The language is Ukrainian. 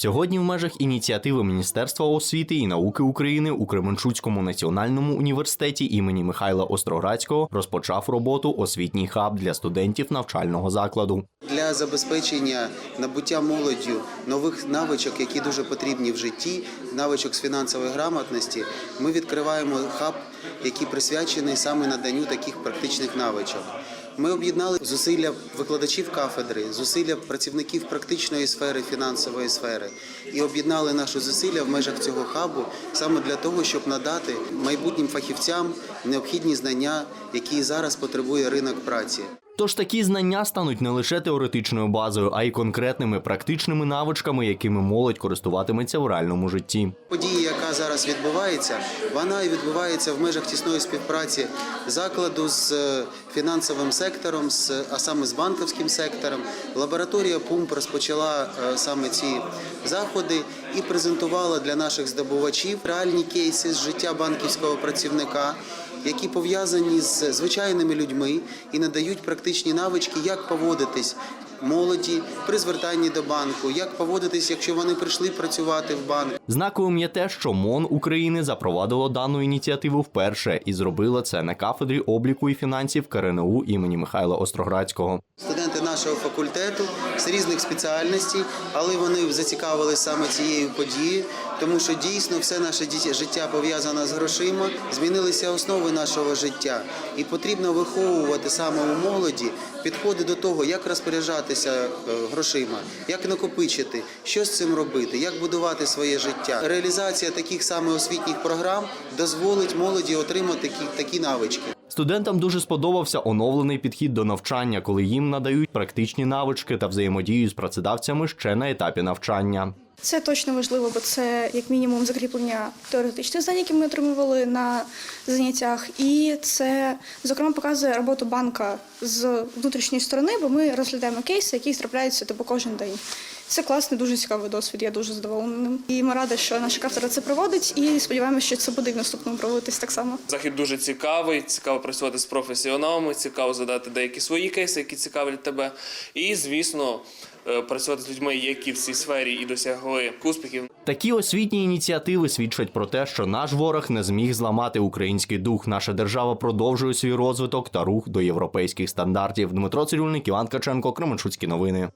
Сьогодні в межах ініціативи Міністерства освіти і науки України у Кременчуцькому національному університеті імені Михайла Остроградського розпочав роботу освітній хаб для студентів навчального закладу. Для забезпечення набуття молоддю нових навичок, які дуже потрібні в житті, навичок з фінансової грамотності, ми відкриваємо хаб, який присвячений саме наданню таких практичних навичок. Ми об'єднали зусилля викладачів кафедри, зусилля працівників практичної сфери, фінансової сфери і об'єднали наші зусилля в межах цього хабу саме для того, щоб надати майбутнім фахівцям необхідні знання, які зараз потребує ринок праці. Тож такі знання стануть не лише теоретичною базою, а й конкретними практичними навичками, якими молодь користуватиметься в реальному житті. Подія, яка зараз відбувається, вона і відбувається в межах тісної співпраці закладу з е, фінансовим сектором, а саме з банківським сектором. Лабораторія ПУМП розпочала е, саме ці заходи і презентувала для наших здобувачів реальні кейси з життя банківського працівника. Які пов'язані з звичайними людьми і надають практичні навички, як поводитись молоді при звертанні до банку, як поводитись, якщо вони прийшли працювати в банк. Знаковим є те, що МОН України запровадило дану ініціативу вперше і зробила це на кафедрі обліку і фінансів КРНУ імені Михайла Остроградського. Студенти нашого факультету з різних спеціальностей, але вони зацікавилися саме цією подією, тому що дійсно все наше життя пов'язане з грошима, змінилися основи нашого життя, і потрібно виховувати саме у молоді підходи до того, як розпоряджатися е, грошима, як накопичити, що з цим робити, як будувати своє життя. Реалізація таких саме освітніх програм дозволить молоді отримати такі, такі навички. Студентам дуже сподобався оновлений підхід до навчання, коли їм надають практичні навички та взаємодію з працедавцями ще на етапі навчання. Це точно важливо, бо це як мінімум закріплення теоретичних знань, які ми отримували на заняттях, і це зокрема показує роботу банка з внутрішньої сторони, бо ми розглядаємо кейси, які трапляються типу кожен день. Це класний, дуже цікавий досвід. Я дуже задоволена ним. І ми раді, що наша кафедра це проводить, і сподіваємося, що це буде в наступному проводитись так само. Захід дуже цікавий, цікаво працювати з професіоналами, цікаво задати деякі свої кейси, які цікавлять тебе. І, звісно, працювати з людьми, які в цій сфері і досягли успіхів. Такі освітні ініціативи свідчать про те, що наш ворог не зміг зламати український дух. Наша держава продовжує свій розвиток та рух до європейських стандартів. Дмитро Цирюльник, Іван Каченко, Кременчуцькі новини.